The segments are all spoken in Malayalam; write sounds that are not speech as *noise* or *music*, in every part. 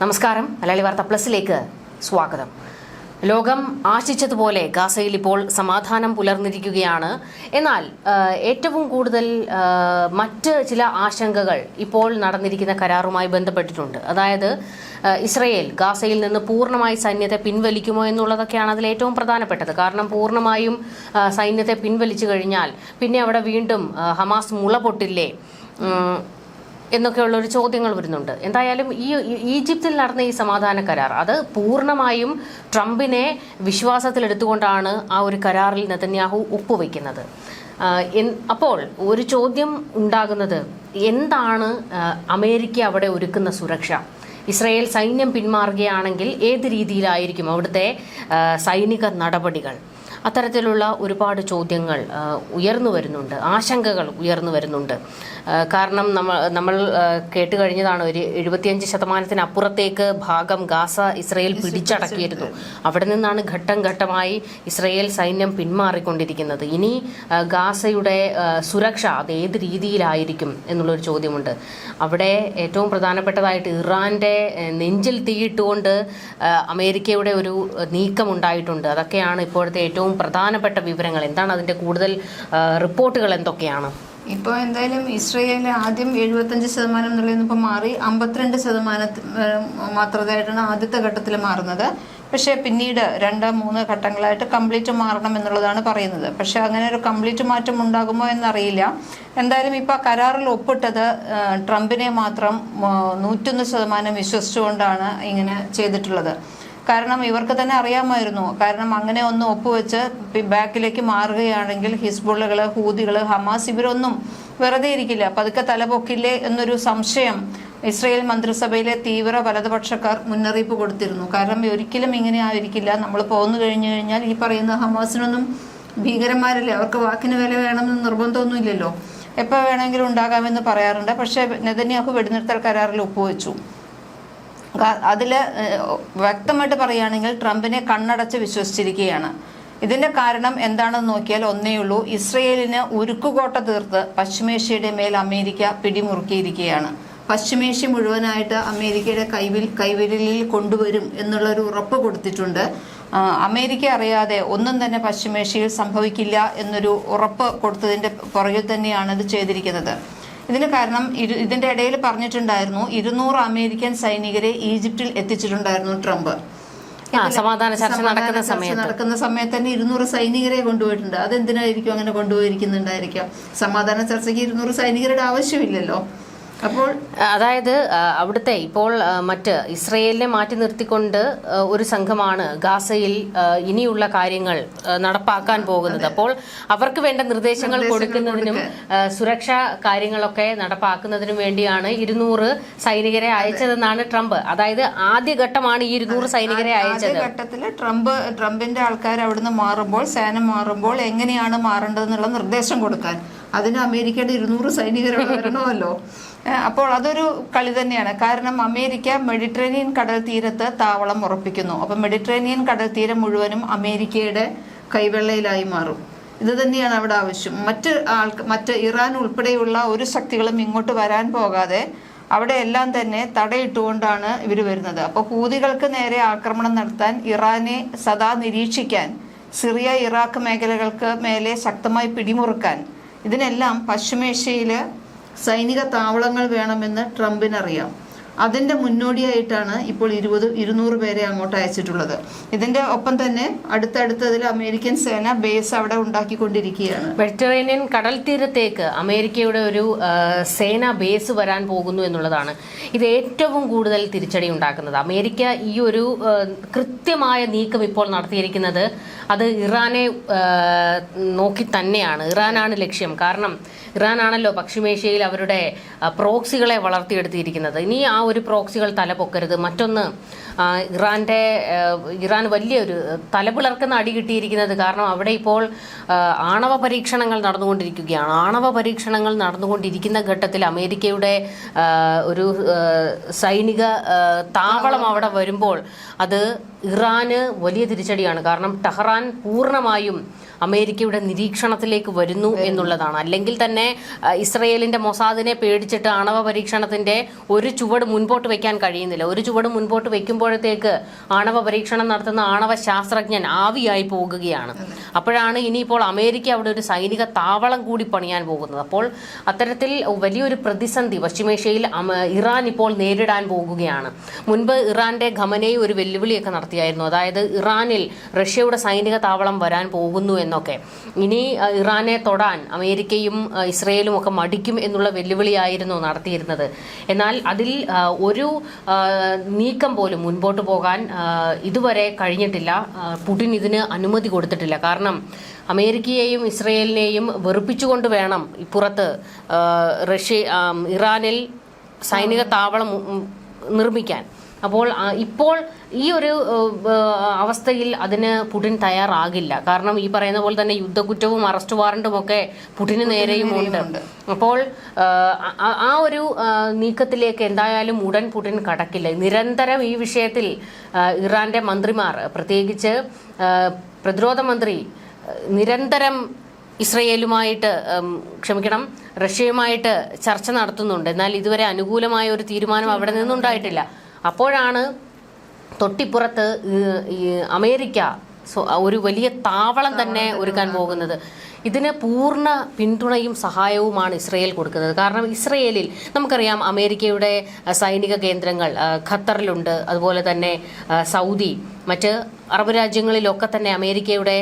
നമസ്കാരം. മലയാളി വാർത്ത പ്ലസിലേക്ക് സ്വാഗതം. ലോകം ആശിച്ചതുപോലെ ഗാസയിൽ ഇപ്പോൾ സമാധാനം പുലർന്നിരിക്കുകയാണ്. എന്നാൽ ഏറ്റവും കൂടുതൽ മറ്റ് ചില ആശങ്കകൾ ഇപ്പോൾ നടന്നിരിക്കുന്ന കരാറുമായി ബന്ധപ്പെട്ടിട്ടുണ്ട്. അതായത് ഇസ്രയേൽ ഗാസയിൽ നിന്ന് പൂർണമായി സൈന്യത്തെ പിൻവലിക്കുമോ എന്നുള്ളതൊക്കെയാണ് അതിൽ ഏറ്റവും പ്രധാനപ്പെട്ടത്. കാരണം പൂർണമായും സൈന്യത്തെ പിൻവലിച്ചു കഴിഞ്ഞാൽ പിന്നെ അവിടെ വീണ്ടും ഹമാസ് മുള പൊട്ടില്ലേ ഉം, എന്നൊക്കെയുള്ള ഒരു ചോദ്യങ്ങൾ വരുന്നുണ്ട്. എന്തായാലും ഈ ഈജിപ്തിൽ നടന്ന ഈ സമാധാന കരാർ അത് പൂർണമായും ട്രംപിനെ വിശ്വാസത്തിലെടുത്തുകൊണ്ടാണ് ആ ഒരു കരാറിൽ നെതന്യാഹു ഒപ്പുവെക്കുന്നത്. അപ്പോൾ ഒരു ചോദ്യം ഉണ്ടാകുന്നത് എന്താണ് അമേരിക്ക അവിടെ ഒരുക്കുന്ന സുരക്ഷ? ഇസ്രയേൽ സൈന്യം പിന്മാറുകയാണെങ്കിൽ ഏത് രീതിയിലായിരിക്കും അവിടുത്തെ സൈനിക നടപടികൾ? അത്തരത്തിലുള്ള ഒരുപാട് ചോദ്യങ്ങൾ ഉയർന്നു വരുന്നുണ്ട് ആശങ്കകൾ ഉയർന്നു വരുന്നുണ്ട്. കാരണം നമ്മൾ നമ്മൾ കേട്ട് കഴിഞ്ഞതാണ് ഒരു എഴുപത്തിയഞ്ച് ശതമാനത്തിനപ്പുറത്തേക്ക് ഭാഗം ഗാസ ഇസ്രയേൽ പിടിച്ചടക്കിയിരുന്നു. അവിടെ നിന്നാണ് ഘട്ടം ഘട്ടമായി ഇസ്രയേൽ സൈന്യം പിന്മാറിക്കൊണ്ടിരിക്കുന്നത്. ഇനി ഗാസയുടെ സുരക്ഷ അത് ഏത് രീതിയിലായിരിക്കും എന്നുള്ളൊരു ചോദ്യമുണ്ട്. അവിടെ ഏറ്റവും പ്രധാനപ്പെട്ടതായിട്ട് ഇറാന്റെ നെഞ്ചിൽ തീയിട്ടുകൊണ്ട് അമേരിക്കയുടെ ഒരു നീക്കം ഉണ്ടായിട്ടുണ്ട് അതൊക്കെയാണ് ഇപ്പോഴത്തെ ഏറ്റവും പ്രധാനപ്പെട്ട വിവരങ്ങൾ. എന്താണ് അതിന്റെ കൂടുതൽ റിപ്പോർട്ടുകൾ എന്തൊക്കെയാണ്? ഇപ്പോൾ എന്തായാലും ഇസ്രയേൽ ആദ്യം എഴുപത്തഞ്ച് ശതമാനം എന്നുള്ളതിൽ ഇപ്പോൾ മാറി അമ്പത്തിരണ്ട് ശതമാനം മാത്രമായിട്ടാണ് ആദ്യത്തെ ഘട്ടത്തിൽ മാറുന്നത്. പക്ഷേ പിന്നീട് രണ്ട് മൂന്ന് ഘട്ടങ്ങളായിട്ട് കംപ്ലീറ്റ് മാറണം എന്നുള്ളതാണ് പറയുന്നത്. പക്ഷേ അങ്ങനെ ഒരു കംപ്ലീറ്റ് മാറ്റം ഉണ്ടാകുമോ എന്നറിയില്ല. എന്തായാലും ഇപ്പോൾ കരാറിൽ ഒപ്പിട്ടത് ട്രംപിനെ മാത്രം നൂറ്റൊന്ന് ശതമാനം വിശ്വസിച്ചുകൊണ്ടാണ് ഇങ്ങനെ ചെയ്തിട്ടുള്ളത്. കാരണം ഇവർക്ക് തന്നെ അറിയാമായിരുന്നു. കാരണം അങ്ങനെ ഒന്ന് ഒപ്പുവെച്ച് ബാക്കിലേക്ക് മാറുകയാണെങ്കിൽ ഹിസ്ബുള്ളകൾ ഹൂതികൾ ഹമാസ് ഇവരൊന്നും വെറുതെ ഇരിക്കില്ല. പതുക്കെ തലപൊക്കില്ലേ എന്നൊരു സംശയം ഇസ്രയേൽ മന്ത്രിസഭയിലെ തീവ്ര വലതുപക്ഷക്കാർ മുന്നറിയിപ്പ് കൊടുത്തിരുന്നു. കാരണം ഒരിക്കലും ഇങ്ങനെ ആയിരിക്കില്ല. നമ്മൾ പോന്നു കഴിഞ്ഞു കഴിഞ്ഞാൽ ഈ പറയുന്ന ഹമാസിനൊന്നും ഭീകരന്മാരല്ലേ? അവർക്ക് വാക്കിന് വില വേണമെന്ന് നിർബന്ധമൊന്നുമില്ലല്ലോ. എപ്പോൾ വേണമെങ്കിലും ഉണ്ടാകാമെന്ന് പറയാറുണ്ട്. പക്ഷേ നെതന്യാഹു വെടിനിർത്തൽ കരാറിൽ ഒപ്പുവെച്ചു. അതിൽ വ്യക്തമായിട്ട് പറയുകയാണെങ്കിൽ ട്രംപിനെ കണ്ണടച്ച് വിശ്വസിച്ചിരിക്കുകയാണ്. ഇതിന്റെ കാരണം എന്താണെന്ന് നോക്കിയാൽ ഒന്നേ ഉള്ളൂ ഇസ്രയേലിന് ഉരുക്കുകോട്ട തീർത്ത് പശ്ചിമേഷ്യയുടെ മേൽ അമേരിക്ക പിടിമുറുക്കിയിരിക്കുകയാണ്. പശ്ചിമേഷ്യ മുഴുവനായിട്ട് അമേരിക്കയുടെ കൈവിൽ കൈവിരലിൽ കൊണ്ടുവരും എന്നുള്ള ഒരു ഉറപ്പ് കൊടുത്തിട്ടുണ്ട്. അമേരിക്ക അറിയാതെ ഒന്നും തന്നെ പശ്ചിമേഷ്യയിൽ സംഭവിക്കില്ല എന്നൊരു ഉറപ്പ് കൊടുത്തതിന്റെ പുറകിൽ തന്നെയാണ് ഇത് ചെയ്തിരിക്കുന്നത്. ഇതിന് കാരണം ഇരു- ഇതിന്റെ ഇടയിൽ പറഞ്ഞിട്ടുണ്ടായിരുന്നു ഇരുന്നൂറ് അമേരിക്കൻ സൈനികരെ ഈജിപ്തിൽ എത്തിച്ചിട്ടുണ്ടായിരുന്നു ട്രംപ്. സമാധാന ചർച്ച നടക്കുന്ന സമയത്ത്. നടക്കുന്ന സമയത്ത് തന്നെ ഇരുന്നൂറ് സൈനികരെ കൊണ്ടുപോയിട്ടുണ്ട്. അതെന്തിനായിരിക്കും അങ്ങനെ കൊണ്ടുപോയിരിക്കുന്നുണ്ടായിരിക്കാം? സമാധാന ചർച്ചയ്ക്ക് ഇരുന്നൂറ് സൈനികരുടെ ആവശ്യമില്ലല്ലോ. അപ്പോൾ അതായത് അവിടുത്തെ ഇപ്പോൾ മറ്റ് ഇസ്രയേലിനെ മാറ്റി നിർത്തിക്കൊണ്ട് ഒരു സംഘമാണ് ഗാസയിൽ ഇനിയുള്ള കാര്യങ്ങൾ നടപ്പാക്കാൻ പോകുന്നത്. അപ്പോൾ അവർക്ക് വേണ്ട നിർദ്ദേശങ്ങൾ കൊടുക്കുന്നതിനും സുരക്ഷാ കാര്യങ്ങളൊക്കെ നടപ്പാക്കുന്നതിനും വേണ്ടിയാണ് ഇരുന്നൂറ് സൈനികരെ അയച്ചതെന്നാണ് ട്രംപ്. അതായത് ആദ്യ ഘട്ടമാണ് ഈ ഇരുന്നൂറ് സൈനികരെ അയച്ചത്. ആദ്യഘട്ടത്തിൽ ട്രംപ് ട്രംപിന്റെ ആൾക്കാർ അവിടുന്ന് മാറുമ്പോൾ സേന മാറുമ്പോൾ എങ്ങനെയാണ് മാറേണ്ടതെന്നുള്ള നിർദ്ദേശം കൊടുക്കാൻ. അതിന് അമേരിക്കയുടെ ഇരുന്നൂറ് സൈനികർ വരണമല്ലോ *laughs* അപ്പോൾ അതൊരു കളി തന്നെയാണ്. കാരണം അമേരിക്ക മെഡിറ്ററേനിയൻ കടൽ തീരത്ത് താവളം ഉറപ്പിക്കുന്നു. അപ്പം മെഡിറ്ററേനിയൻ കടൽ തീരം മുഴുവനും അമേരിക്കയുടെ കൈവെള്ളയിലായി മാറും. ഇത് തന്നെയാണ് അവിടെ ആവശ്യം. മറ്റ് ആൾ മറ്റ് ഇറാൻ ഉൾപ്പെടെയുള്ള ഒരു ശക്തികളും ഇങ്ങോട്ട് വരാൻ പോകാതെ അവിടെ എല്ലാം തന്നെ തടയിട്ടുകൊണ്ടാണ് ഇവർ വരുന്നത്. അപ്പോൾ ഹൂതികൾക്ക് നേരെ ആക്രമണം നടത്താൻ ഇറാനെ സദാ നിരീക്ഷിക്കാൻ സിറിയ ഇറാഖ് മേഖലകൾക്ക് മേലെ ശക്തമായി പിടിമുറുക്കാൻ ഇതിനെല്ലാം പശ്ചിമേഷ്യയിൽ സൈനിക താവളങ്ങൾ വേണമെന്ന് ട്രംപിനറിയാം അതിന്റെ മുന്നോടിയായിട്ടാണ് ഇപ്പോൾ ഇരുപത് ഇരുന്നൂറ് പേരെ അങ്ങോട്ട് അയച്ചിട്ടുള്ളത്. ഇതിന്റെ ഒപ്പം തന്നെ അടുത്തടുത്തതിൽ അമേരിക്കൻ സേന ബേസ് അവിടെ ഉണ്ടാക്കിക്കൊണ്ടിരിക്കുകയാണ്. മെഡിറ്ററേനിയൻ കടൽ തീരത്തേക്ക് അമേരിക്കയുടെ ഒരു സേന ബേസ് വരാൻ പോകുന്നു എന്നുള്ളതാണ്. ഇത് ഏറ്റവും കൂടുതൽ തിരിച്ചടി ഉണ്ടാക്കുന്നത്. അമേരിക്ക ഈ ഒരു കൃത്യമായ നീക്കം ഇപ്പോൾ നടത്തിയിരിക്കുന്നത് അത് ഇറാനെ നോക്കി തന്നെയാണ്. ഇറാനാണ് ലക്ഷ്യം. കാരണം ഇറാനാണല്ലോ പശ്ചിമേഷ്യയിൽ അവരുടെ പ്രോക്സികളെ വളർത്തിയെടുത്തിരിക്കുന്നത്. ഇനി ആ ഒരു പ്രോക്സികൾ തലപൊക്കരുത് മറ്റൊന്ന് ഇറാന്റെ ഇറാൻ വലിയൊരു തലപിളർക്കുന്ന അടി കിട്ടിയിരിക്കുന്നത് കാരണം അവിടെ ഇപ്പോൾ ആണവ പരീക്ഷണങ്ങൾ നടന്നുകൊണ്ടിരിക്കുകയാണ്. ആണവ പരീക്ഷണങ്ങൾ നടന്നുകൊണ്ടിരിക്കുന്ന ഘട്ടത്തിൽ അമേരിക്കയുടെ ഒരു സൈനിക താവളം അവിടെ വരുമ്പോൾ അത് ഇറാന് വലിയ തിരിച്ചടിയാണ്. കാരണം ടെഹ്റാൻ പൂർണമായും അമേരിക്കയുടെ നിരീക്ഷണത്തിലേക്ക് വരുന്നു എന്നുള്ളതാണ്. അല്ലെങ്കിൽ തന്നെ ഇസ്രയേലിന്റെ മൊസാദിനെ പേടിച്ചിട്ട് ആണവ പരീക്ഷണത്തിന്റെ ഒരു ചുവട് മുൻപോട്ട് വെക്കാൻ കഴിയുന്നില്ല. ഒരു ചുവട് മുൻപോട്ട് വെക്കുമ്പോഴത്തേക്ക് ആണവ പരീക്ഷണം നടത്തുന്ന ആണവ ശാസ്ത്രജ്ഞൻ ആവിയായി പോകുകയാണ്. അപ്പോഴാണ് ഇനിയിപ്പോൾ അമേരിക്ക അവിടെ ഒരു സൈനിക താവളം കൂടി പണിയാൻ പോകുന്നത്. അപ്പോൾ അത്തരത്തിൽ വലിയൊരു പ്രതിസന്ധി പശ്ചിമേഷ്യയിൽ ഇറാൻ ഇപ്പോൾ നേരിടാൻ പോകുകയാണ്. മുൻപ് ഇറാന്റെ ഖമനയെ ഒരു വെല്ലുവിളിയൊക്കെ നടത്തിയായിരുന്നു അതായത് ഇറാനിൽ റഷ്യയുടെ സൈനിക താവളം വരാൻ പോകുന്നു എന്നൊക്കെ. ഇനി ഇറാനെ തൊടാൻ അമേരിക്കയും ഇസ്രയേലും ഒക്കെ മടിക്കും എന്നുള്ള വെല്ലുവിളിയായിരുന്നു നടത്തിയിരുന്നത്. എന്നാൽ അതിൽ ഒരു നീക്കം പോലും മുൻപോട്ട് പോകാൻ ഇതുവരെ കഴിഞ്ഞിട്ടില്ല. പുടിൻ ഇതിന് അനുമതി കൊടുത്തിട്ടില്ല. കാരണം അമേരിക്കയെയും ഇസ്രയേലിനെയും വെറുപ്പിച്ചുകൊണ്ട് വേണം ഇപ്പുറത്ത് റഷ്യ ഇറാനിൽ സൈനിക താവളം നിർമ്മിക്കാൻ. അപ്പോൾ ഇപ്പോൾ ഈ ഒരു അവസ്ഥയിൽ അതിന് പുടിൻ തയ്യാറാകില്ല. കാരണം ഈ പറയുന്ന പോലെ തന്നെ യുദ്ധക്കുറ്റവും അറസ്റ്റ് വാറണ്ടും ഒക്കെ പുടിന് നേരെയും ഉണ്ട് അപ്പോൾ ആ- ഒരു നീക്കത്തിലേക്ക് എന്തായാലും ഉടൻ പുടിൻ കടക്കില്ല. നിരന്തരം ഈ വിഷയത്തിൽ ഇറാന്റെ മന്ത്രിമാർ പ്രത്യേകിച്ച് പ്രതിരോധ മന്ത്രി നിരന്തരം ഇസ്രയേലുമായിട്ട് ക്ഷമിക്കണം റഷ്യയുമായിട്ട് ചർച്ച നടത്തുന്നുണ്ട്. എന്നാൽ ഇതുവരെ അനുകൂലമായ ഒരു തീരുമാനം അവിടെ നിന്നുണ്ടായിട്ടില്ല. അപ്പോഴാണ് തൊട്ടിപ്പുറത്ത് അമേരിക്ക ഒരു വലിയ താവളം തന്നെ ഒരുക്കാൻ പോകുന്നത്. ഇതിന് പൂർണ പിന്തുണയും സഹായവുമാണ് ഇസ്രയേൽ കൊടുക്കുന്നത്. കാരണം ഇസ്രയേലിൽ നമുക്കറിയാം അമേരിക്കയുടെ സൈനിക കേന്ദ്രങ്ങൾ ഖത്തറിലുണ്ട്. അതുപോലെ തന്നെ സൗദി മറ്റ് അറബ് രാജ്യങ്ങളിലൊക്കെ തന്നെ അമേരിക്കയുടെ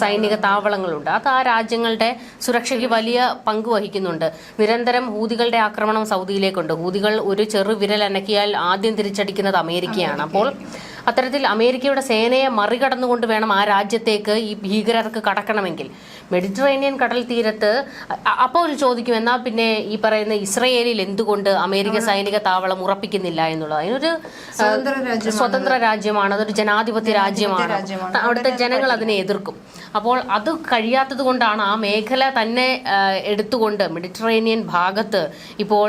സൈനിക താവളങ്ങളുണ്ട്. അത് ആ രാജ്യങ്ങളുടെ സുരക്ഷയ്ക്ക് വലിയ പങ്ക് വഹിക്കുന്നുണ്ട്. നിരന്തരം ഹൂതികളുടെ ആക്രമണം സൗദിയിലേക്കുണ്ട്. ഹൂതികൾ ഒരു ചെറു വിരൽ അനക്കിയാൽ ആദ്യം തിരിച്ചടിക്കുന്നത് അമേരിക്കയാണ്. അപ്പോൾ അത്തരത്തിൽ അമേരിക്കയുടെ സേനയെ മറികടന്നുകൊണ്ട് വേണം ആ രാജ്യത്തേക്ക് ഈ ഭീകരർക്ക് കടക്കണമെങ്കിൽ. മെഡിറ്ററേനിയൻ കടൽ തീരത്ത് അപ്പോൾ ചോദിക്കും എന്നാൽ പിന്നെ ഈ പറയുന്ന ഇസ്രയേലിൽ എന്തുകൊണ്ട് അമേരിക്ക സൈനിക താവളം ഉറപ്പിക്കുന്നില്ല എന്നുള്ളത്? അതിനൊരു സ്വതന്ത്ര രാജ്യമാണ്. അതൊരു ജനാധിപത്യ രാജ്യമാണ്. അവിടുത്തെ ജനങ്ങൾ അതിനെ എതിർക്കും. അപ്പോൾ അത് കഴിയാത്തത് കൊണ്ടാണ് ആ മേഖല തന്നെ എടുത്തുകൊണ്ട് മെഡിറ്ററേനിയൻ ഭാഗത്ത് ഇപ്പോൾ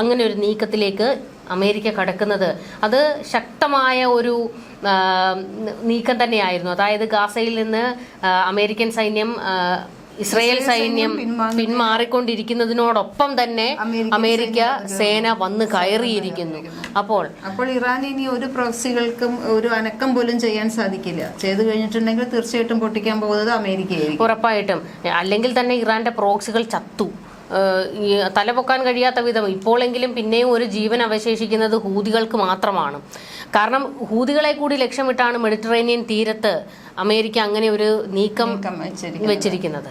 അങ്ങനെ ഒരു നീക്കത്തിലേക്ക് അമേരിക്ക കടക്കുന്നത്. അത് ശക്തമായ ഒരു നീക്കം തന്നെയായിരുന്നു. അതായത് ഗാസയിൽ നിന്ന് അമേരിക്കൻ സൈന്യം ഇസ്രയേൽ സൈന്യം പിന്മാറിക്കൊണ്ടിരിക്കുന്നതിനോടൊപ്പം തന്നെ അമേരിക്ക സേന വന്ന് കയറിയിരിക്കുന്നു. അപ്പോൾ അപ്പോൾ ഇറാൻ ഇനി ഒരു പ്രോക്സികൾക്കും ഒരു അനക്കം പോലും ചെയ്യാൻ സാധിക്കില്ല. ചെയ്തു കഴിഞ്ഞിട്ടുണ്ടെങ്കിൽ തീർച്ചയായിട്ടും പൊട്ടിക്കാൻ പോകുന്നത് അമേരിക്കയായിരിക്കും. ഉറപ്പായിട്ടും. അല്ലെങ്കിൽ തന്നെ ഇറാന്റെ പ്രോക്സികൾ ചത്തു. തലപൊക്കാൻ കഴിയാത്ത വിധം ഇപ്പോഴെങ്കിലും പിന്നെയും ഒരു ജീവൻ അവശേഷിക്കുന്നത് ഹൂതികൾക്ക് മാത്രമാണ് കാരണം ഹൂതികളെ കൂടി ലക്ഷ്യമിട്ടാണ് മെഡിറ്ററേനിയൻ തീരത്ത് അമേരിക്ക അങ്ങനെ ഒരു നീക്കം വെച്ചിരിക്കുന്നത്.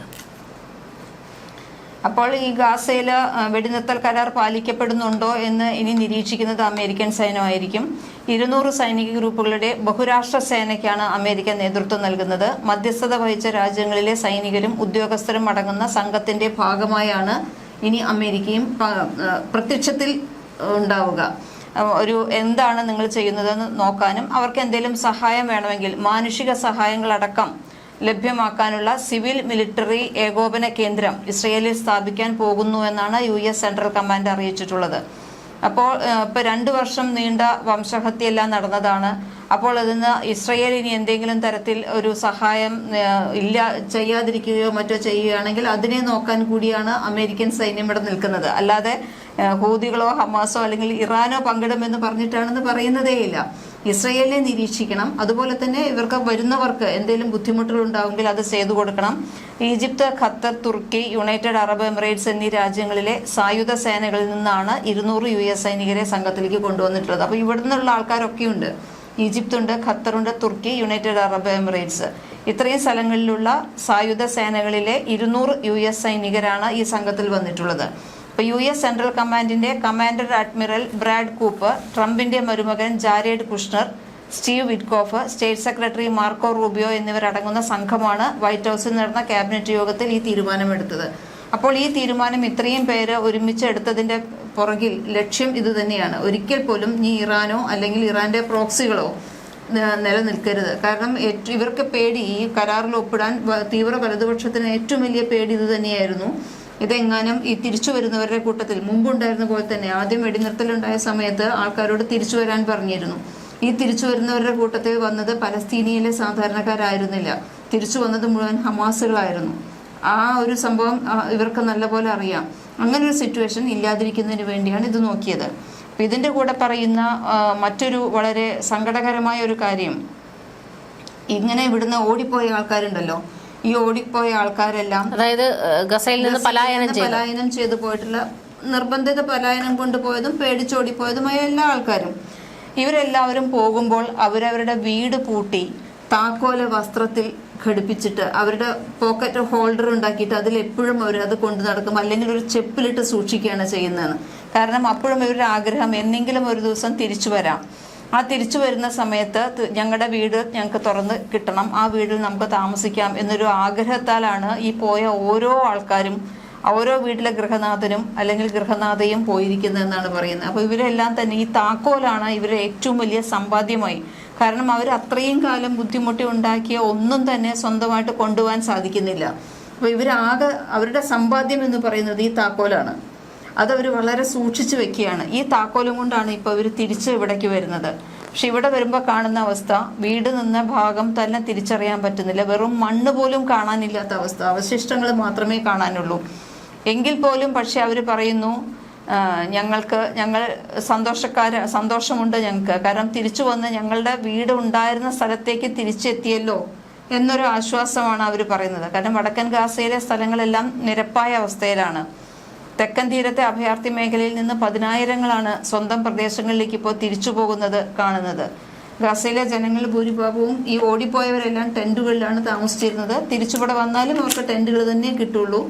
അപ്പോൾ ഈ ഗാസയിൽ വെടിനിർത്തൽ കരാർ പാലിക്കപ്പെടുന്നുണ്ടോ എന്ന് ഇനി നിരീക്ഷിക്കുന്നത് അമേരിക്കൻ സൈന്യമായിരിക്കും ഇരുന്നൂറ് സൈനിക ഗ്രൂപ്പുകളുടെ ബഹുരാഷ്ട്ര സേനയ്ക്കാണ് അമേരിക്ക നേതൃത്വം നൽകുന്നത്. മധ്യസ്ഥത വഹിച്ച രാജ്യങ്ങളിലെ സൈനികരും ഉദ്യോഗസ്ഥരും അടങ്ങുന്ന സംഘത്തിന്റെ ഭാഗമായാണ് ഇനി അമേരിക്കയും പ്രത്യക്ഷത്തിൽ ഉണ്ടാവുക. ഒരു എന്താണ് നിങ്ങൾ ചെയ്യുന്നതെന്ന് നോക്കാനും അവർക്ക് എന്തെങ്കിലും സഹായം വേണമെങ്കിൽ മാനുഷിക സഹായങ്ങളടക്കം ലഭ്യമാക്കാനുള്ള സിവിൽ മിലിറ്ററി ഏകോപന കേന്ദ്രം ഇസ്രയേലിൽ സ്ഥാപിക്കാൻ പോകുന്നു എന്നാണ് യു എസ് സെൻട്രൽ കമാൻഡ് അറിയിച്ചിട്ടുള്ളത്. അപ്പോൾ ഇപ്പോൾ ഇപ്പൊ രണ്ടു വർഷം നീണ്ട വംശഹത്യയെല്ലാം നടന്നതാണ്. അപ്പോൾ അതിന് ഇസ്രയേൽ ഇനി എന്തെങ്കിലും തരത്തിൽ ഒരു സഹായം ഇല്ല ചെയ്യാതിരിക്കുകയോ മറ്റോ ചെയ്യുകയാണെങ്കിൽ അതിനെ നോക്കാൻ കൂടിയാണ് അമേരിക്കൻ സൈന്യം ഇവിടെ നിൽക്കുന്നത്. അല്ലാതെ ഹൂതികളോ ഹമാസോ അല്ലെങ്കിൽ ഇറാനോ പങ്കിടുമെന്ന് പറഞ്ഞിട്ടാണെന്ന് പറയുന്നതേയില്ല. ഇസ്രയേലിനെ നിരീക്ഷിക്കണം. അതുപോലെ തന്നെ ഇവർക്ക് വരുന്നവർക്ക് എന്തെങ്കിലും ബുദ്ധിമുട്ടുകൾ ഉണ്ടാവുമെങ്കിൽ അത് ചെയ്തു കൊടുക്കണം. ഈജിപ്ത് ഖത്തർ തുർക്കി യുണൈറ്റഡ് അറബ് എമിറേറ്റ്സ് എന്നീ രാജ്യങ്ങളിലെ സായുധ സേനകളിൽ നിന്നാണ് ഇരുന്നൂറ് യു എസ് സൈനികരെ സംഘത്തിലേക്ക് കൊണ്ടുവന്നിട്ടുള്ളത്. അപ്പോൾ ഇവിടെ നിന്നുള്ള ആൾക്കാരൊക്കെ ഉണ്ട് ഈജിപ്ത് ഉണ്ട് ഖത്തറുണ്ട് തുർക്കി യുണൈറ്റഡ് അറബ് എമിറേറ്റ്സ്. ഇത്രയും സ്ഥലങ്ങളിലുള്ള സായുധ സേനകളിലെ ഇരുന്നൂറ് യു എസ് സൈനികരാണ് ഈ സംഘത്തിൽ വന്നിട്ടുള്ളത്. ഇപ്പോൾ യു എസ് സെൻട്രൽ കമാൻഡിന്റെ കമാൻഡർ അഡ്മിറൽ ബ്രാഡ് കൂപ്പർ ട്രംപിന്റെ മരുമകൻ Jared Kushner Steve Witkoff state secretary Marco Rubio എന്നിവരടങ്ങുന്ന സംഘമാണ് വൈറ്റ് ഹൗസിൽ നടന്ന ക്യാബിനറ്റ് യോഗത്തിൽ ഈ തീരുമാനമെടുത്തത്. അപ്പോൾ ഈ തീരുമാനം ഇത്രയും പേര് ഒരുമിച്ച് എടുത്തതിന്റെ പുറകിൽ ലക്ഷ്യം ഇത് തന്നെയാണ്. ഒരിക്കൽ പോലും ഇനി ഇറാനോ അല്ലെങ്കിൽ ഇറാന്റെ പ്രോക്സികളോ നിലനിൽക്കരുത്. കാരണം ഇവർക്ക് പേടി. ഈ കരാറിൽ ഒപ്പിടാൻ തീവ്ര വലതുപക്ഷത്തിന് ഏറ്റവും വലിയ പേടി ഇത് തന്നെയായിരുന്നു. ഇതെങ്ങാനും ഈ തിരിച്ചു വരുന്നവരുടെ കൂട്ടത്തിൽ മുമ്പുണ്ടായിരുന്ന പോലെ തന്നെ ആദ്യം വെടിനിർത്തലുണ്ടായ സമയത്ത് ആൾക്കാരോട് തിരിച്ചു വരാൻ പറഞ്ഞിരുന്നു. ഈ തിരിച്ചു വരുന്നവരുടെ കൂട്ടത്തിൽ വന്നത് പലസ്തീനിയിലെ സാധാരണക്കാരായിരുന്നില്ല. തിരിച്ചു വന്നത് മുഴുവൻ ഹമാസുകളായിരുന്നു. ആ ഒരു സംഭവം ഇവർക്ക് നല്ലപോലെ അറിയാം. അങ്ങനെ ഒരു സിറ്റുവേഷൻ ഇല്ലാതിരിക്കുന്നതിന് വേണ്ടിയാണ് ഇത് നോക്കിയത്. അപ്പം ഇതിന്റെ കൂടെ പറയുന്ന മറ്റൊരു വളരെ സങ്കടകരമായ ഒരു കാര്യം. ഇങ്ങനെ ഇവിടുന്ന് ഓടിപ്പോയ ആൾക്കാരുണ്ടല്ലോ. ഈ ഓടിപ്പോയ ആൾക്കാരെല്ലാം അതായത് ഗസയിൽ നിന്ന് പലായനം പലായനം ചെയ്തു പോയിട്ടുള്ള നിർബന്ധിത പലായനം കൊണ്ടുപോയതും പേടിച്ചോടിപ്പോയതുമായ എല്ലാ ആൾക്കാരും. ഇവരെല്ലാവരും പോകുമ്പോൾ അവരവരുടെ വീട് പൂട്ടി താക്കോല വസ്ത്രത്തിൽ ഘടിപ്പിച്ചിട്ട് അവരുടെ പോക്കറ്റ് ഹോൾഡർ ഉണ്ടാക്കിയിട്ട് അതിൽ എപ്പോഴും അവർ അത് കൊണ്ടു നടക്കും. അല്ലെങ്കിൽ ഒരു ചെപ്പിലിട്ട് സൂക്ഷിക്കുകയാണ് ചെയ്യുന്നതെന്ന്. കാരണം അപ്പോഴും ഇവരുടെ ആഗ്രഹം എന്നെങ്കിലും ഒരു ദിവസം തിരിച്ചു വരാം. ആ തിരിച്ചു വരുന്ന സമയത്ത് ഞങ്ങളുടെ വീട് ഞങ്ങൾക്ക് തുറന്ന് കിട്ടണം. ആ വീട്ടിൽ നമുക്ക് താമസിക്കാം എന്നൊരു ആഗ്രഹത്താലാണ് ഈ പോയ ഓരോ ആൾക്കാരും ഓരോ വീട്ടിലെ ഗൃഹനാഥനും അല്ലെങ്കിൽ ഗൃഹനാഥയും പോയിരിക്കുന്നതെന്നാണ് പറയുന്നത്. അപ്പോൾ ഇവരെല്ലാം തന്നെ ഈ താക്കോലാണ് ഇവരെ ഏറ്റവും വലിയ സമ്പാദ്യമായി. കാരണം അവർ അത്രയും കാലം ബുദ്ധിമുട്ടി ഉണ്ടാക്കിയ ഒന്നും തന്നെ സ്വന്തമായിട്ട് കൊണ്ടുപോകാൻ സാധിക്കുന്നില്ല. അപ്പോൾ ഇവരാകെ അവരുടെ സമ്പാദ്യം എന്ന് പറയുന്നത് ഈ താക്കോലാണ്. അതവർ വളരെ സൂക്ഷിച്ചു വെക്കുകയാണ്. ഈ താക്കോലും കൊണ്ടാണ് ഇപ്പോൾ അവർ തിരിച്ച് ഇവിടേക്ക് വരുന്നത്. പക്ഷെ ഇവിടെ വരുമ്പോൾ കാണുന്ന അവസ്ഥ വീട് നിന്ന ഭാഗം തന്നെ തിരിച്ചറിയാൻ പറ്റുന്നില്ല. വെറും മണ്ണ് പോലും കാണാനില്ലാത്ത അവസ്ഥ. അവശിഷ്ടങ്ങൾ മാത്രമേ കാണാനുള്ളൂ. എങ്കിൽ പോലും പക്ഷെ അവർ പറയുന്നു ഞങ്ങൾക്ക് ഞങ്ങൾ സന്തോഷക്കാര സന്തോഷമുണ്ട് ഞങ്ങൾക്ക്. കാരണം തിരിച്ചു വന്ന് ഞങ്ങളുടെ വീട് ഉണ്ടായിരുന്ന സ്ഥലത്തേക്ക് തിരിച്ചെത്തിയല്ലോ എന്നൊരു ആശ്വാസമാണ് അവർ പറയുന്നത്. കാരണം വടക്കൻ ഗാസയിലെ സ്ഥലങ്ങളെല്ലാം നിരപ്പായ അവസ്ഥയിലാണ്. തെക്കൻ തീരത്തെ അഭയാർത്ഥി മേഖലയിൽ നിന്ന് പതിനായിരങ്ങളാണ് സ്വന്തം പ്രദേശങ്ങളിലേക്ക് ഇപ്പോൾ തിരിച്ചു പോകുന്നത് കാണുന്നത്. ഗസയിലെ ജനങ്ങൾ ഭൂരിഭാഗവും ഈ ഓടിപ്പോയവരെല്ലാം ടെന്റുകളിലാണ് താമസിച്ചിരുന്നത്. തിരിച്ചുപടെ വന്നാലും അവർക്ക് ടെന്റുകൾ തന്നെ കിട്ടുള്ളൂ.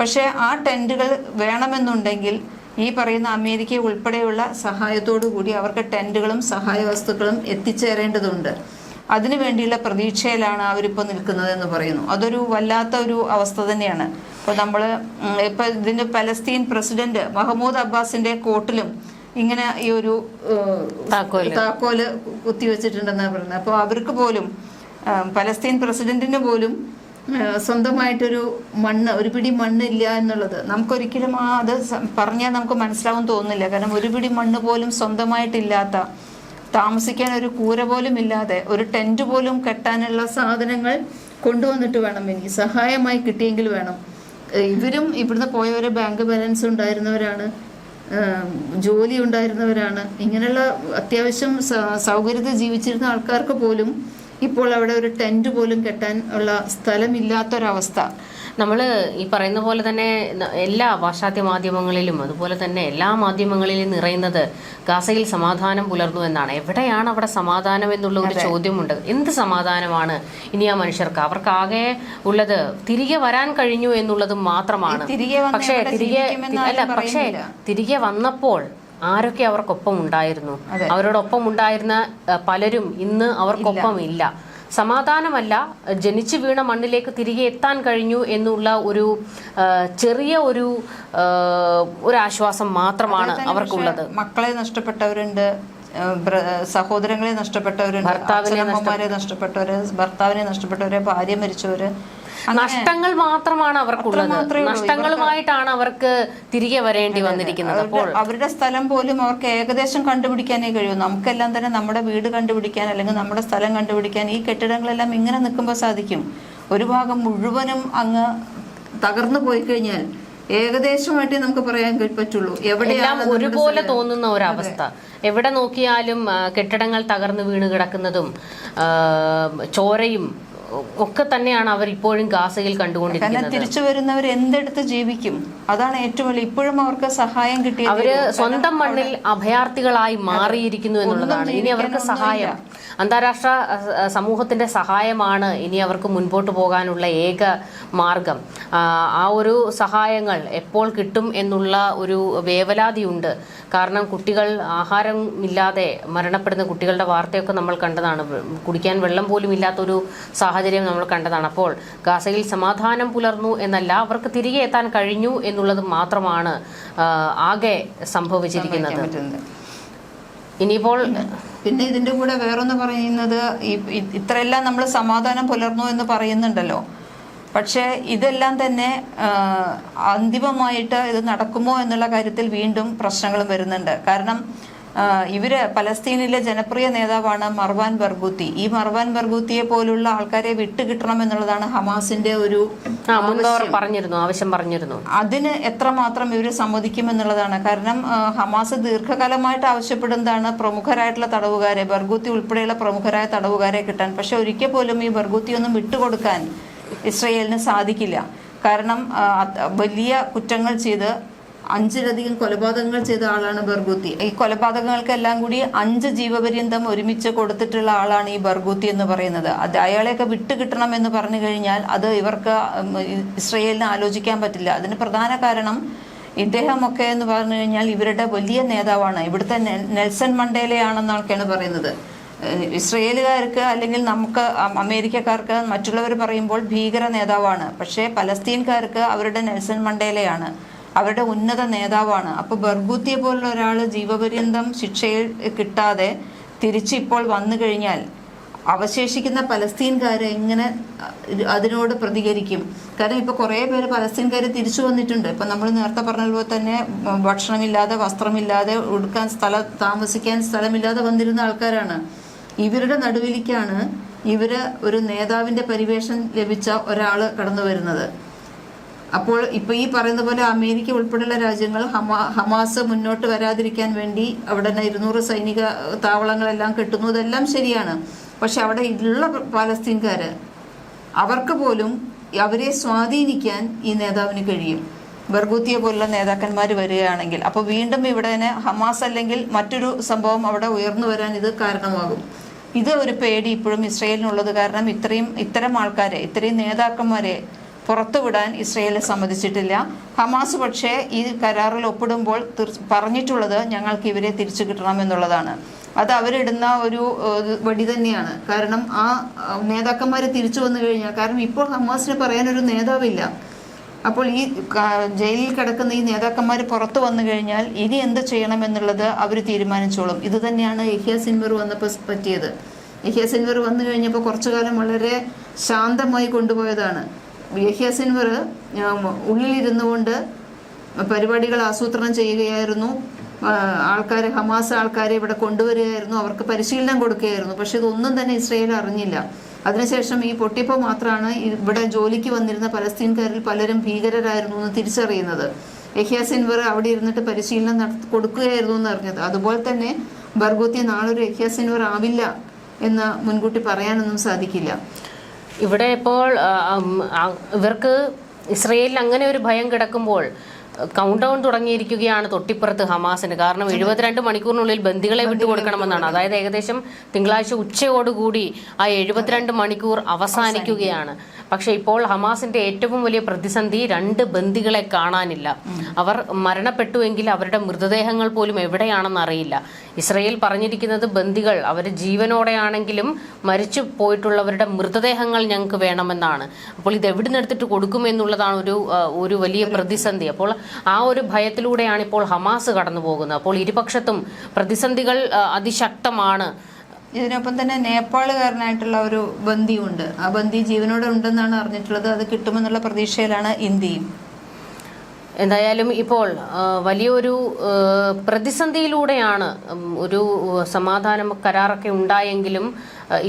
പക്ഷേ ആ ടെന്റുകൾ വേണമെന്നുണ്ടെങ്കിൽ ഈ പറയുന്ന അമേരിക്ക ഉൾപ്പെടെയുള്ള സഹായത്തോടു കൂടി അവർക്ക് ടെന്റുകളും സഹായ വസ്തുക്കളും എത്തിച്ചേരേണ്ടതുണ്ട്. അതിനു വേണ്ടിയുള്ള പ്രതീക്ഷയിലാണ് അവരിപ്പോൾ നിൽക്കുന്നത് എന്ന് പറയുന്നു. അതൊരു വല്ലാത്ത ഒരു അവസ്ഥ തന്നെയാണ്. ഇപ്പോൾ നമ്മൾ ഇപ്പോൾ ഇതിന്റെ പലസ്തീൻ പ്രസിഡന്റ് മഹമ്മൂദ് അബ്ബാസിന്റെ കോട്ടിലും ഇങ്ങനെ ഈ ഒരു താക്കോൽ. കുത്തിവെച്ചിട്ടുണ്ടെന്നാണ് പറയുന്നത്. അപ്പോൾ അവർക്ക് പോലും പലസ്തീൻ പ്രസിഡന്റിന് പോലും സ്വന്തമായിട്ടൊരു മണ്ണ് ഒരു പിടി മണ്ണ് ഇല്ല എന്നുള്ളത് നമുക്കൊരിക്കലും ആ അത് പറഞ്ഞാൽ നമുക്ക് മനസ്സിലാവും തോന്നുന്നില്ല. കാരണം ഒരു പിടി മണ്ണ് പോലും സ്വന്തമായിട്ടില്ലാത്ത താമസിക്കാൻ ഒരു കൂര പോലും ഇല്ലാതെ ഒരു ടെന്റ് പോലും കെട്ടാനുള്ള സാധനങ്ങൾ കൊണ്ടുവന്നിട്ട് വേണം. എനിക്ക് സഹായമായി കിട്ടിയെങ്കിൽ വേണം. ഇവരും ഇവിടുന്ന് പോയവരെ ബാങ്ക് ബാലൻസ് ഉണ്ടായിരുന്നവരാണ്. ജോലി ഉണ്ടായിരുന്നവരാണ്. ഇങ്ങനെയുള്ള അത്യാവശ്യം സൗകര്യത്തിൽ ജീവിച്ചിരുന്ന ആൾക്കാർക്ക് പോലും ഇപ്പോൾ അവിടെ ഒരു ടെന്റ് പോലും കെട്ടാൻ ഉള്ള സ്ഥലമില്ലാത്തൊരവസ്ഥ. നമ്മൾ ഈ പറയുന്ന പോലെ തന്നെ എല്ലാ പാശ്ചാത്യ മാധ്യമങ്ങളിലും അതുപോലെ തന്നെ എല്ലാ മാധ്യമങ്ങളിലും നിറയുന്നത് ഗാസയിൽ സമാധാനം പുലർന്നു എന്നാണ്. എവിടെയാണ് അവിടെ സമാധാനം എന്നുള്ള ഒരു ചോദ്യമുണ്ട്. എന്ത് സമാധാനമാണ് ഇനി ആ മനുഷ്യർക്ക്? അവർക്കാകെ ഉള്ളത് തിരികെ വരാൻ കഴിഞ്ഞു എന്നുള്ളത് മാത്രമാണ്. പക്ഷേ തിരികെ അല്ല പക്ഷേ തിരികെ വന്നപ്പോൾ ആരൊക്കെ അവർക്കൊപ്പം ഉണ്ടായിരുന്നു? അവരോടൊപ്പം ഉണ്ടായിരുന്ന പലരും ഇന്ന് അവർക്കൊപ്പം ഇല്ല. സമാധാനമല്ല ജനിച്ചു വീണ മണ്ണിലേക്ക് തിരികെ എത്താൻ കഴിഞ്ഞു എന്നുള്ള ഒരു ചെറിയ ഒരു ഒരു ആശ്വാസം മാത്രമാണ് അവർക്കുള്ളത്. മക്കളെ നഷ്ടപ്പെട്ടവരുണ്ട് സഹോദരങ്ങളെ ഭർത്താവിനെ നഷ്ടപ്പെട്ടവരുണ്ട് ഭർത്താവിനെ നഷ്ടപ്പെട്ടവര് ഭർത്താവിനെ നഷ്ടപ്പെട്ടവര് ഭാര്യ മരിച്ചവര് നഷ്ടങ്ങൾ മാത്രമാണ് അവർക്കുള്ളത്. നഷ്ടങ്ങളുമായിട്ടാണ് അവർക്ക് തിരികെ വരേണ്ടി വന്നിരിക്കുന്നത്. അപ്പോൾ അവരുടെ- സ്ഥലം പോലും അവർക്ക് ഏകദേശം കണ്ടുപിടിക്കാനേ കഴിയൂ. നമുക്കെല്ലാം തന്നെ നമ്മുടെ വീട് കണ്ടുപിടിക്കാൻ അല്ലെങ്കിൽ നമ്മുടെ സ്ഥലം കണ്ടുപിടിക്കാൻ ഈ കെട്ടിടങ്ങളെല്ലാം ഇങ്ങനെ നിൽക്കുമ്പോൾ സാധിക്കും. ഒരു ഭാഗം മുഴുവനും അങ്ങ് തകർന്നു പോയി കഴിഞ്ഞാൽ ഏകദേശമായിട്ടേ നമുക്ക് പറയാൻ പറ്റുള്ളൂ. എവിടെയെല്ലാം ഒരുപോലെ തോന്നുന്ന ഒരവസ്ഥ. എവിടെ നോക്കിയാലും കെട്ടിടങ്ങൾ തകർന്നു വീണ് കിടക്കുന്നതും ചോരയും ഒക്കെ തന്നെയാണ് അവർ ഇപ്പോഴും ഗാസയിൽ കണ്ടുകൊണ്ടിരിക്കുന്നത്. തിരിച്ചു വരുന്നവർ എന്തെടുത്ത് ജീവിക്കും? അതാണ് ഏറ്റവും വലിയ ഇപ്പോഴും അവർക്ക് സഹായം കിട്ടി അവർ സ്വന്തം മണ്ണിൽ അഭയാർത്ഥികളായി മാറിയിരിക്കുന്നു എന്നുള്ളതാണ്. ഇനി അവർക്ക് സഹായം. അന്താരാഷ്ട്ര സമൂഹത്തിന്റെ സഹായമാണ് ഇനി അവർക്ക് മുൻപോട്ട് പോകാനുള്ള ഏക മാർഗം. ആ, ആ ഒരു സഹായങ്ങൾ എപ്പോൾ കിട്ടും എന്നുള്ള ഒരു വേവലാതിയുണ്ട്. കാരണം കുട്ടികൾ ആഹാരമില്ലാതെ മരണപ്പെടുന്ന കുട്ടികളുടെ വാർത്തയൊക്കെ നമ്മൾ കണ്ടതാണ്. കുടിക്കാൻ വെള്ളം പോലും ഇല്ലാത്തൊരു സാഹചര്യം നമ്മൾ കണ്ടതാണ്. അപ്പോൾ ഗാസയിൽ സമാധാനം പുലർന്നു എന്നല്ല അവർക്ക് തിരികെ എത്താൻ കഴിഞ്ഞു എന്നുള്ളത് മാത്രമാണ് ആകെ സംഭവിച്ചിരിക്കുന്നത്. ഇനിയിപ്പോൾ പിന്നെ ഇതിന്റെ കൂടെ വേറൊന്ന് പറയുന്നത് ഇത്രയെല്ലാം നമ്മൾ സമാധാനം പുലർന്നു എന്ന് പറയുന്നുണ്ടല്ലോ. പക്ഷേ ഇതെല്ലാം തന്നെ അന്തിമമായിട്ട് ഇത് നടക്കുമോ എന്നുള്ള കാര്യത്തിൽ വീണ്ടും പ്രശ്നങ്ങൾ വരുന്നുണ്ട്. കാരണം ഇവർ പലസ്തീനിലെ ജനപ്രിയ നേതാവാണ് മർവാൻ ബർഗൂത്തി. ഈ മർവാൻ ബർഗൂത്തിയെ പോലുള്ള ആൾക്കാരെ വിട്ടുകിട്ടണം എന്നുള്ളതാണ് ഹമാസിന്റെ ഒരു പറഞ്ഞിരുന്നു ആവശ്യം പറഞ്ഞിരുന്നു. അതിന് എത്രമാത്രം ഇവർ സമ്മതിക്കുമെന്നുള്ളതാണ്. കാരണം ഹമാസ് ദീർഘകാലമായിട്ട് ആവശ്യപ്പെടുന്നതാണ് പ്രമുഖരായിട്ടുള്ള തടവുകാരെ ബർഗൂത്തി ഉൾപ്പെടെയുള്ള പ്രമുഖരായ തടവുകാരെ കിട്ടാൻ. പക്ഷെ ഒരിക്കൽ പോലും ഈ ബർഗൂത്തി ഒന്നും വിട്ടുകൊടുക്കാൻ ഇസ്രയേലിന് സാധിക്കില്ല. കാരണം വലിയ കുറ്റങ്ങൾ ചെയ്ത് അഞ്ചിലധികം കൊലപാതകങ്ങൾ ചെയ്ത ആളാണ് ബർഗൂത്തി. ഈ കൊലപാതകങ്ങൾക്കെല്ലാം കൂടി അഞ്ച് ജീവപര്യന്തം ഒരുമിച്ച് കൊടുത്തിട്ടുള്ള ആളാണ് ഈ ബർഗൂത്തി എന്ന് പറയുന്നത്. അത് അയാളെയൊക്കെ വിട്ടുകിട്ടണം എന്ന് പറഞ്ഞു കഴിഞ്ഞാൽ അത് ഇവർക്ക് ഇസ്രയേലിന് ആലോചിക്കാൻ പറ്റില്ല. അതിന് പ്രധാന കാരണം ഇദ്ദേഹമൊക്കെ എന്ന് പറഞ്ഞു കഴിഞ്ഞാൽ ഇവരുടെ വലിയ നേതാവാണ്. ഇവിടുത്തെ നെൽസൺ മണ്ടേലയാണെന്നൊക്കെയാണ് പറയുന്നത്. ഇസ്രയേലുകാർക്ക് അല്ലെങ്കിൽ നമുക്ക് അമേരിക്കക്കാർക്ക് മറ്റുള്ളവർ പറയുമ്പോൾ ഭീകര നേതാവാണ്. പക്ഷേ പലസ്തീൻകാർക്ക് അവരുടെ നെൽസൺ മണ്ടേലയാണ്. അവരുടെ ഉന്നത നേതാവാണ്. അപ്പോൾ ബർഗൂത്തിയെ പോലുള്ള ഒരാൾ ജീവപര്യന്തം ശിക്ഷയിൽ കിട്ടാതെ തിരിച്ച് ഇപ്പോൾ വന്നു കഴിഞ്ഞാൽ അവശേഷിക്കുന്ന പലസ്തീൻകാരെ എങ്ങനെ അതിനോട് പ്രതികരിക്കും? കാരണം ഇപ്പൊ കുറേ പേര് പലസ്തീൻകാർ തിരിച്ചു വന്നിട്ടുണ്ട്. ഇപ്പൊ നമ്മൾ നേരത്തെ പറഞ്ഞതുപോലെ തന്നെ ഭക്ഷണമില്ലാതെ വസ്ത്രമില്ലാതെ ഉടുക്കാൻ സ്ഥല താമസിക്കാൻ സ്ഥലമില്ലാതെ വന്നിരുന്ന ആൾക്കാരാണ്. ഇവരുടെ നടുവിലേക്കാണ് ഇവർ ഒരു നേതാവിന്റെ പരിവേഷം ലഭിച്ച ഒരാൾ കടന്നു വരുന്നത് അപ്പോൾ ഇപ്പൊ ഈ പറയുന്ന പോലെ അമേരിക്ക ഉൾപ്പെടെയുള്ള രാജ്യങ്ങൾ ഹമാ ഹമാസ് മുന്നോട്ട് വരാതിരിക്കാൻ വേണ്ടി അവിടെ ഇരുന്നൂറ് സൈനിക താവളങ്ങളെല്ലാം കെട്ടുന്നു. ഇതെല്ലാം ശരിയാണ്. പക്ഷെ അവിടെ ഉള്ള പാലസ്തീൻകാര് അവർക്ക് പോലും അവരെ സ്വാധീനിക്കാൻ ഈ നേതാവിന് കഴിയും. ബർഗൂത്തിയെ പോലുള്ള നേതാക്കന്മാർ വരികയാണെങ്കിൽ. അപ്പോൾ വീണ്ടും ഇവിടെ ഹമാസ് അല്ലെങ്കിൽ മറ്റൊരു സംഭവം അവിടെ ഉയർന്നു വരാൻ ഇത് കാരണമാകും. ഇത് ഒരു പേടി ഇപ്പോഴും ഇസ്രയേലിനുള്ളത് കാരണം ഇത്രയും ഇത്തരം ആൾക്കാരെ ഇത്രയും നേതാക്കന്മാരെ പുറത്തുവിടാൻ ഇസ്രയേലിനെ സമ്മതിച്ചിട്ടില്ല. ഹമാസ് പക്ഷേ ഈ കരാറിൽ ഒപ്പിടുമ്പോൾ പറഞ്ഞിട്ടുള്ളത് ഞങ്ങൾക്ക് ഇവരെ തിരിച്ചു കിട്ടണം എന്നുള്ളതാണ്. അത് അവരിടുന്ന ഒരു വടി തന്നെയാണ്. കാരണം ആ നേതാക്കന്മാർ തിരിച്ചു വന്നു കഴിഞ്ഞാൽ കാരണം ഇപ്പോൾ ഹമാസിന് പറയാനൊരു നേതാവില്ല. അപ്പോൾ ഈ ജയിലിൽ കിടക്കുന്ന ഈ നേതാക്കന്മാർ പുറത്തു വന്നു കഴിഞ്ഞാൽ ഇനി എന്ത് ചെയ്യണം എന്നുള്ളത് അവർ തീരുമാനിച്ചോളും. ഇത് തന്നെയാണ് യഹ്യ സിൻവർ വന്നപ്പോൾ പറ്റിയത്. യഹ്യ സിൻവർ വന്നു കഴിഞ്ഞപ്പോൾ കുറച്ചു കാലം വളരെ ശാന്തമായി കൊണ്ടുപോയതാണ്. സിൻവർ ഉള്ളിലിരുന്നു കൊണ്ട് പരിപാടികൾ ആസൂത്രണം ചെയ്യുകയായിരുന്നു. ആൾക്കാരെ ഹമാസ് ആൾക്കാരെ ഇവിടെ കൊണ്ടുവരികയായിരുന്നു. അവർക്ക് പരിശീലനം കൊടുക്കുകയായിരുന്നു. പക്ഷെ ഇതൊന്നും തന്നെ ഇസ്രയേൽ അറിഞ്ഞില്ല. അതിനുശേഷം ഈ പൊട്ടിപ്പോ മാത്രമാണ് ഇവിടെ ജോലിക്ക് വന്നിരുന്ന പലസ്തീൻകാരിൽ പലരും ഭീകരരായിരുന്നു എന്ന് തിരിച്ചറിയുന്നത്. യഹ്യാ സിൻവർ അവിടെ ഇരുന്നിട്ട് പരിശീലനം നടത്തി കൊടുക്കുകയായിരുന്നു എന്ന് അറിഞ്ഞത്. അതുപോലെ തന്നെ ബർഗൂത്തി നാളൊരു യഹ്യ ആവില്ല എന്ന് മുൻകൂട്ടി പറയാനൊന്നും സാധിക്കില്ല. ഇവിടെ ഇപ്പോൾ ഇവർക്ക് ഇസ്രയേലിൽ അങ്ങനെ ഒരു ഭയം കിടക്കുമ്പോൾ കൗണ്ട് ഡൗൺ തുടങ്ങിയിരിക്കുകയാണ് തൊട്ടിപ്പുറത്ത് ഹമാസിന്. കാരണം എഴുപത്തിരണ്ട് മണിക്കൂറിനുള്ളിൽ ബന്ദികളെ വിട്ടുകൊടുക്കണമെന്നാണ്. അതായത് ഏകദേശം തിങ്കളാഴ്ച ഉച്ചയോടുകൂടി ആ എഴുപത്തിരണ്ട് മണിക്കൂർ അവസാനിക്കുകയാണ്. പക്ഷേ ഇപ്പോൾ ഹമാസിന്റെ ഏറ്റവും വലിയ പ്രതിസന്ധി രണ്ട് ബന്ദികളെ കാണാനില്ല. അവർ മരണപ്പെട്ടുവെങ്കിൽ അവരുടെ മൃതദേഹങ്ങൾ പോലും എവിടെയാണെന്ന് അറിയില്ല ഇസ്രയേൽ പറഞ്ഞിരിക്കുന്നത് ബന്ദികൾ അവർ ജീവനോടെയാണെങ്കിലും മരിച്ചു പോയിട്ടുള്ളവരുടെ മൃതദേഹങ്ങൾ ഞങ്ങൾക്ക് വേണമെന്നാണ്. അപ്പോൾ ഇത് എവിടെ എടുത്തിട്ട് കൊടുക്കുമെന്നുള്ളതാണ് ഒരു ഒരു വലിയ പ്രതിസന്ധി. അപ്പോൾ ആ ഒരു ഭയത്തിലൂടെയാണ് ഇപ്പോൾ ഹമാസ് കടന്നു പോകുന്നത്. അപ്പോൾ ഇരുപക്ഷത്തും പ്രതിസന്ധികൾ അതിശക്തമാണ്. ഇതിനൊപ്പം തന്നെ നേപ്പാളുകാരനായിട്ടുള്ള ഒരു ബന്ദിയുണ്ട്. ആ ബന്ദി ജീവനോടെ ഉണ്ടെന്നാണ് അറിഞ്ഞിട്ടുള്ളത്. അത് കിട്ടുമെന്നുള്ള പ്രതീക്ഷയിലാണ് ഇന്ത്യയും. എന്തായാലും ഇപ്പോൾ വലിയൊരു പ്രതിസന്ധിയിലൂടെയാണ് ഒരു സമാധാനം കരാറൊക്കെ ഉണ്ടായെങ്കിലും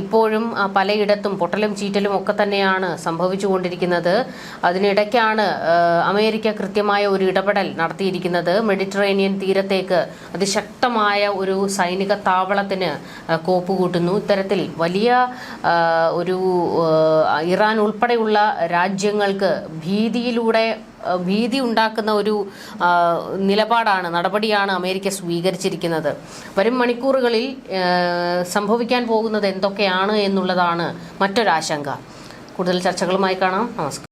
ഇപ്പോഴും പലയിടത്തും പൊട്ടലും ചീറ്റലും ഒക്കെ തന്നെയാണ് സംഭവിച്ചുകൊണ്ടിരിക്കുന്നത്. അതിനിടയ്ക്കാണ് അമേരിക്ക കൃത്യമായ ഒരു ഇടപെടൽ നടത്തിയിരിക്കുന്നത്. മെഡിറ്ററേനിയൻ തീരത്തേക്ക് അതിശക്തമായ ഒരു സൈനിക താവളത്തിന് കോപ്പ് കോപ്പുകൂട്ടുന്നു. ഇത്തരത്തിൽ വലിയ ഒരു ഇറാൻ ഉൾപ്പെടെയുള്ള രാജ്യങ്ങൾക്ക് ഭീതിയിലൂടെ ഭീതി ഉണ്ടാക്കുന്ന ഒരു നിലപാടാണ് നടപടിയാണ് അമേരിക്ക സ്വീകരിച്ചിരിക്കുന്നത്. വരും മണിക്കൂറുകളിൽ സംഭവിക്കാൻ പോകുന്നത് എന്തൊക്കെയാണ് എന്നുള്ളതാണ് മറ്റൊരാശങ്ക. കൂടുതൽ ചർച്ചകളുമായി കാണാം. നമസ്കാരം.